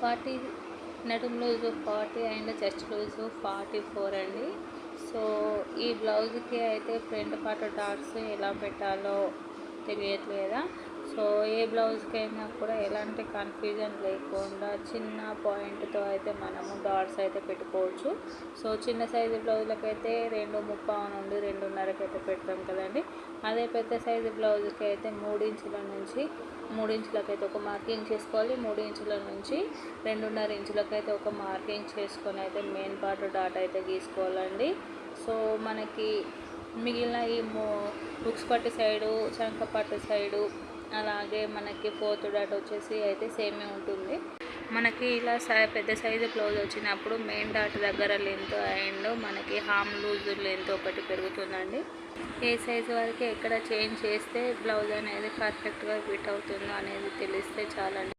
Forty నడుం loose forty and chest loose forty four అండి. So ఈ బ్లౌజ్కి అయితే ఫ్రంట్ పార్ట్ డాట్స్ ఎలా పెట్టాలో తెలియట్లేదా? సో ఏ బ్లౌజ్కైనా కూడా ఎలాంటి కన్ఫ్యూజన్ లేకుండా చిన్న పాయింట్తో అయితే మనము డాట్స్ అయితే పెట్టుకోవచ్చు. సో చిన్న సైజు బ్లౌజులకైతే రెండు ముప్పావు నుండి రెండున్నరకి అయితే పెడతాం కదండి. అదే పెద్ద సైజు బ్లౌజ్కి అయితే మూడు ఇంచుల నుంచి మూడు ఇంచులకైతే ఒక మార్కింగ్ చేసుకోవాలి. మూడు ఇంచుల నుంచి రెండున్నర ఇంచులకైతే ఒక మార్కింగ్ చేసుకొని అయితే మెయిన్ పార్ట్ డాట్ అయితే గీసుకోవాలండి. సో మనకి మిగిలిన ఈ మో బుక్స్ పట్టు సైడు చంక పట్టు సైడు అలాగే మనకి ఫోర్త్ డాట్ వచ్చేసి అయితే సేమే ఉంటుంది. మనకి ఇలా సై పెద్ద సైజు బ్లౌజ్ వచ్చినప్పుడు మెయిన్ డాట్ దగ్గర లెంత్ అండ్ మనకి హామ్ లూజ్ లెంత్ ఒకటి పెరుగుతుందండి. ఏ సైజు వరకు ఎక్కడ చేంజ్ చేస్తే బ్లౌజ్ అనేది పర్ఫెక్ట్గా ఫిట్ అవుతుందో అనేది తెలిస్తే చాలండి.